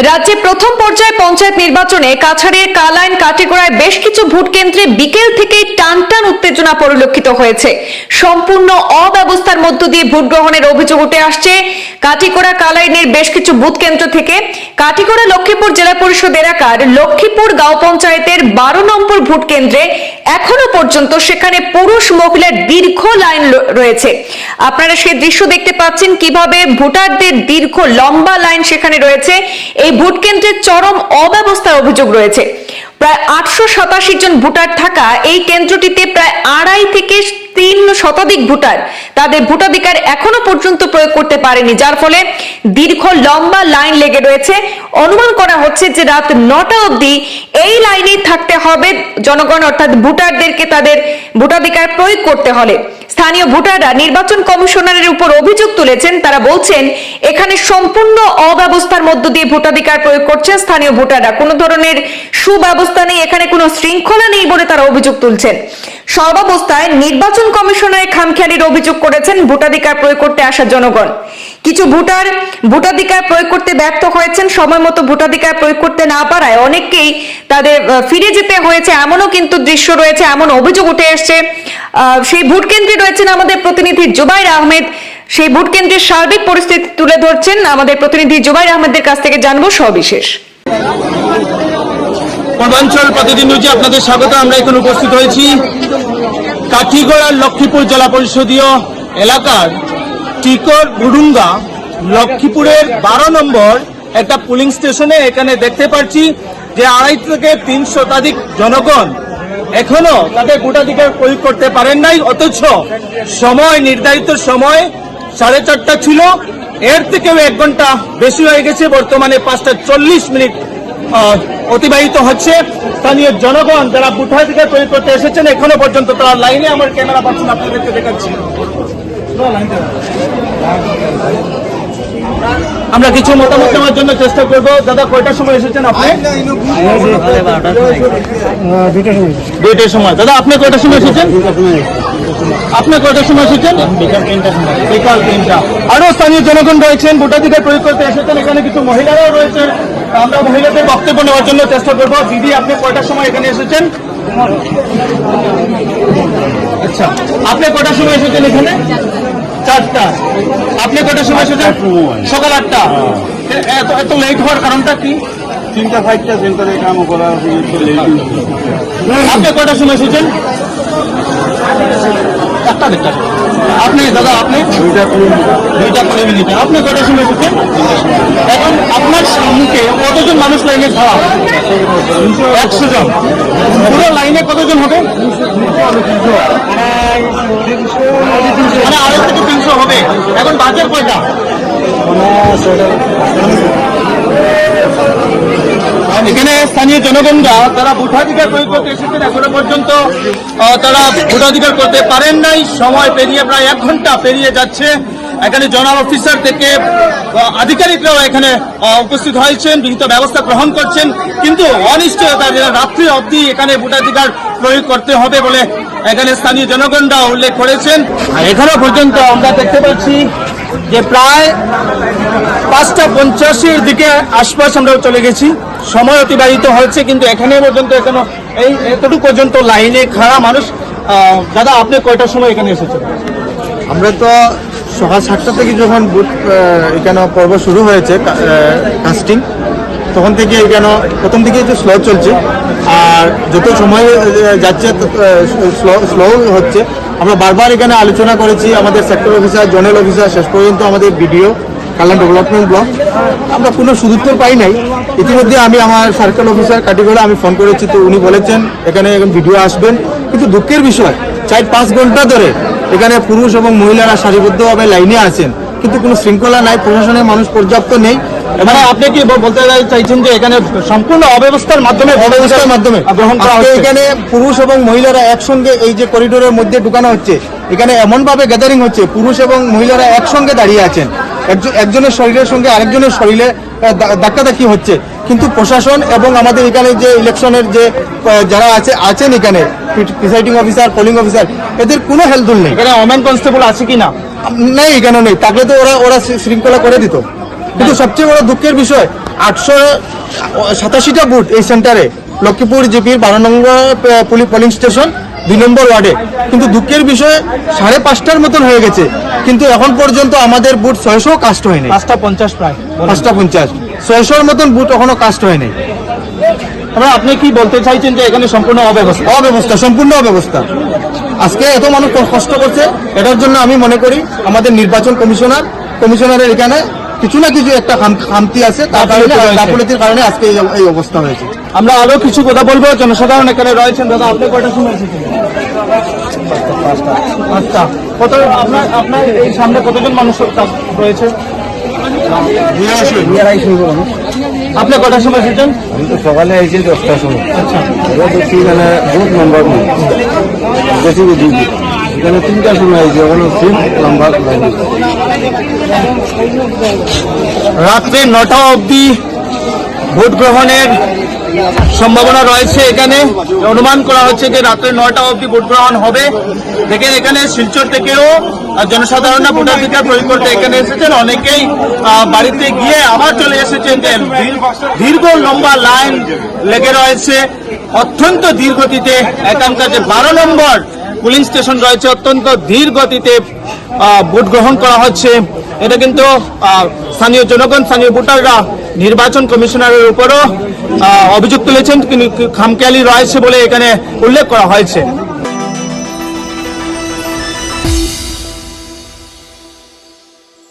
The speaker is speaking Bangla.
রাজ্যে প্রথম পর্যায়ে পঞ্চায়েত নির্বাচনে কাছাড়ের কালাইন কাটিগড়ায় বেশ কিছু ভোট কেন্দ্রে বিকেল থেকেই টান টান উত্তেজনা পরিলক্ষিত হয়েছে। সম্পূর্ণ অব্যবস্থার মধ্য দিয়ে ভোট গ্রহণের অভিযোগ উঠে আসছে। কাটিগড়া কালাইনের বেশ কিছু বুথ কেন্দ্র থেকে কাটিগড়া লক্ষ্মীপুর জেলা পরিষদ এলাকার লক্ষ্মীপুর গাঁও পঞ্চায়েতের বারো নম্বর ভোট কেন্দ্রে এখনও পর্যন্ত সেখানে পুরুষ মহিলার দীর্ঘ লাইন রয়েছে। আপনারা সেই দৃশ্য দেখতে পাচ্ছেন কীভাবে ভোটারদের দীর্ঘ লম্বা লাইন সেখানে রয়েছে। এই ভোট কেন্দ্রের চরম অব্যবস্থার অভিযোগ রয়েছে। প্রায় আটশো সাতাশি জন ভোটার থাকা এই কেন্দ্রটিতে প্রায় আড়াই থেকে তিন শতাধিক ভোটার তাদের ভোটাধিকার এখনও পর্যন্ত প্রয়োগ করতে পারেনি, যার ফলে দীর্ঘ লম্বা লাইন লেগে রয়েছে। অনুমান করা হচ্ছে যে রাত নটা অবধি এই লাইনেই থাকতে হবে জনগণ, অর্থাৎ ভোটারদেরকে তাদের ভোটাধিকার প্রয়োগ করতে হলে। স্থানীয় ভোটাররা নির্বাচন কমিশনারের উপর অভিযোগ তুলেছেন। তারা বলছেন, এখানে সম্পূর্ণ অব্যবস্থার মধ্য দিয়ে ভোটাধিকার প্রয়োগ করছেন স্থানীয় ভোটাররা কোনো ধরনের সুব্যবস্থা নেই। এখানে কোনো শৃঙ্খলা নেই বলে তারা অভিযোগ তুলছেন। সর্বাবস্থায় নির্বাচন কমিশনারের খামখেয়ালির অভিযোগ করেছেন, ভোটাধিকার প্রয়োগ করতে আসা জনগণ। কিছু ভোটার ভোটাধিকার প্রয়োগ করতে ব্যর্থ হয়েছেন, সময় মতো ভোটাধিকার প্রয়োগ করতে না পারায় অনেককেই তাদের ফিরে যেতে হয়েছে, এমনও কিন্তু দৃশ্য রয়েছে, এমন অভিযোগ উঠে এসছে। সেই ভোট কেন্দ্রে রয়েছেন আমাদের প্রতিনিধি জুবাইর আহমেদ। সেই ভোট কেন্দ্রের সার্বিক পরিস্থিতি তুলে ধরছেন আমাদের প্রতিনিধি জুবাইর আহমেদের কাছ থেকে জানব সবিশেষ। পূর্বাঞ্চল প্রতিদিন নিউজে আপনাদের স্বাগত, আমরা এখন উপস্থিত হয়েছি কাঠিগড়ার লক্ষ্মীপুর জেলা পরিষদীয় এলাকার টিকর বুডুঙ্গা লক্ষ্মীপুরের বারো নম্বর একটা পুলিং স্টেশনে এখানে দেখতে পাচ্ছি যে আড়াই থেকে তিন শতাধিক জনগণ এখনও তাদের ভোটাধিকার প্রয়োগ করতে পারেন নাই, অথচ সময়, নির্ধারিত সময় সাড়ে চারটা ছিল। এর থেকেও এক ঘণ্টা বেশি হয়ে গেছে, বর্তমানে পাঁচটা চল্লিশ মিনিট অতিবাহিত হচ্ছে। স্থানীয় জনগণ যারা ভোটাধিকার প্রয়োগ করতে এসেছেন, এখনও পর্যন্ত তারা লাইনে। আমার ক্যামেরা পাচ্ছেন আপনাদেরকে দেখাচ্ছি। আমরা কিছু মতামত নেওয়ার জন্য চেষ্টা করব। দাদা, কয়টার সময় এসেছেন আপনি? দুইটার সময়। দাদা, আপনি কয়টার সময় এসেছেন? আপনি কয়টার সময় এসেছেন? বিকাল তিনটা। আরও স্থানীয় জনগণ রয়েছেন, ভোটাধিকার প্রয়োগ করতে এসেছেন। এখানে কিছু মহিলারাও রয়েছেন। আমরা মহিলাদের বক্তব্য নেওয়ার জন্য চেষ্টা করব। দিদি, আপনি কয়টার সময় এখানে এসেছেন? আচ্ছা আপনি কটার সময় এসেছেন এখানে? চারটা। আপনি কয়টার সময় এসেছেন সকাল আটটা। এত এত লেট হওয়ার কারণটা কি? তিনটা ফাইভটা সেন্টারে কাম করা আপনি কয়টার সময় এসেছেন একটা দেড়টা। আপনি দাদা আপনি? দুইটা দুইটা কুড়ি মিনিটে। আপনি কয়টার সময় এসেছেন এখন আপনার সম্মুখে কতজন মানুষ লাইনে খাওয়া একশো জন। পুরো লাইনে কতজন হবে? মানে তিনশো হবে। এখন বাজেট কয়টা? এখানে স্থানীয় জনগণরা, তারা ভোটাধিকার প্রয়োগ করতে এসেছেন। এখনও পর্যন্ত তারা ভোটাধিকার করতে পারেন নাই। সময় পেরিয়ে প্রায় এক ঘণ্টা পেরিয়ে যাচ্ছে। এখানে জনাল অফিসার থেকে আধিকারিকরাও এখানে উপস্থিত হয়েছেন বিভিন্ন ব্যবস্থা গ্রহণ করছেন। কিন্তু অনিশ্চয়তা যে রাত্রি অবধি এখানে ভোটাধিকার প্রয়োগ করতে হবে বলে এখানে স্থানীয় জনগণরা উল্লেখ করেছেন। এখনও পর্যন্ত আমরা দেখতে পাচ্ছি যে প্রায় পাঁচটা পঞ্চাশের দিকে আশপাশ আমরা চলে গেছি। সময় অতিবাহিত হয়েছে, কিন্তু এখানে পর্যন্ত এখনও এই এতটুকু পর্যন্ত লাইনে খাড়া মানুষ। দাদা, আপনি কয়টার সময় এখানে এসেছেন? আমরা তো সকাল সাতটা থেকে যখন আহ, এখানে পর্ব শুরু হয়েছে কাস্টিং তখন থেকে এখানে প্রথম থেকে একটু স্লো চলছে আর যত সময় যাচ্ছে স্লো স্লো হচ্ছে। আমরা বারবার এখানে আলোচনা করেছি আমাদের সেক্টর অফিসার জোনাল অফিসার শেষ পর্যন্ত আমাদের বিডিও কালান ডেভেলপমেন্ট ব্লক আমরা কোনো সুদুত্তর পাই নাই। ইতিমধ্যে আমি আমার সার্কেল অফিসার কাটিগড়ে আমি ফোন করেছি তো উনি বলেছেন এখানে এখন ভিডিও আসবেন। কিন্তু দুঃখের বিষয় চার পাঁচ ঘণ্টা ধরে এখানে পুরুষ এবং মহিলারা সারিবদ্ধভাবে লাইনে আছেন। কিন্তু কোনো শৃঙ্খলা নাই প্রশাসনের মানুষ পর্যাপ্ত নেই। মানে আপনি কি বলতে চাইছেন যে এখানে সম্পূর্ণ অব্যবস্থার মাধ্যমে অব্যবস্থার মাধ্যমে। গ্রহণ করা হচ্ছে? এখানে পুরুষ এবং মহিলারা একসঙ্গে এই যে করিডোরের মধ্যে ঢুকানো হচ্ছে এখানে এমন ভাবে গ্যাদারিং হচ্ছে পুরুষ এবং মহিলারা একসঙ্গে দাঁড়িয়ে আছেন। একজন- একজনের শরীরের সঙ্গে আরেকজনের শরীরে ধাক্কাধাক্কি হচ্ছে? কিন্তু প্রশাসন এবং আমাদের এখানে যে ইলেকশনের যে যারা আছে আছেন এখানে প্রিসাইডিং অফিসার পোলিং অফিসার এদের কোনো হেলদুল নেই। এখানে ওমেন কনস্টেবল আছে কি না? নেই এখানে নেই। থাকলে তো ওরা ওরা শৃঙ্খলা করে দিত। কিন্তু সবচেয়ে বড় দুঃখের বিষয় আটশো সাতাশিটা বুথ এই সেন্টারে লক্ষ্মীপুর জিপির বারো নম্বর পোলিং স্টেশন দুই নম্বর ওয়ার্ডে। কিন্তু দুঃখের বিষয় সাড়ে পাঁচটার মতন হয়ে গেছে। কিন্তু এখন পর্যন্ত আমাদের বুট ছয়শো কাস্ট হয়নি। পাঁচটা পঞ্চাশ প্রায়। পাঁচটা পঞ্চাশ। ছয়শোর মতন বুট এখনও কাস্ট হয়নি। আপনি কি বলতে চাইছেন যে এখানে সম্পূর্ণ অব্যবস্থা? অব্যবস্থা সম্পূর্ণ অব্যবস্থা। আজকে এত মানুষ কষ্ট করছে এটার জন্য আমি মনে করি আমাদের নির্বাচন কমিশনার কমিশনারের এখানে কিছু না কিছু একটা খাম- খামতি আছে। তার কারণে। গাফিলতির কারণে আজকে এই এই অবস্থা হয়েছে। আমরা আরও কিছু কথা বলব জনসাধারণ এখানে রয়েছেন। দাদা আপনি কয়টা সময় এসেছেন? পাঁচটা। কত আপনার আপনার এই সামনে কতজন মানুষ রয়েছে? আপনি কটার সময় এসেছেন? আমি তো সকালে এসেছি দশটার সময়। আচ্ছা। দেখছি এখানে বুথ নম্বর বেশি বুঝি এখানে তিনটার সময় এসেছি ওখানে নাম্বার লাইন রাত্রে নটা অবধি ভোট গ্রহণের সম্ভাবনা রয়েছে এখানে। অনুমান করা হচ্ছে যে রাত্রে নটা অবধি ভোট গ্রহণ হবে। দেখেন এখানে শিলচর থেকেও আহ, জনসাধারণরা ভোটাধিকার প্রয়োগ করতে এখানে এসেছেন। অনেকেই বাড়িতে গিয়ে আবার চলে এসেছেন দীর্ঘ- লম্বা লাইন লেগে রয়েছে। অত্যন্ত ধীর গতিতে এখানকার যে বারো নম্বর পুলিং স্টেশন রয়েছে, অত্যন্ত ধীর গতিতে ভোট গ্রহণ করা হচ্ছে। এটা কিন্তু স্থানীয় জনগণ, স্থানীয় ভোটাররা, নির্বাচন কমিশনারের উপরও অভিযোগ তুলেছেন, কিন্তু খামখেয়ালি রয়েছে বলে এখানে উল্লেখ করা হয়েছে।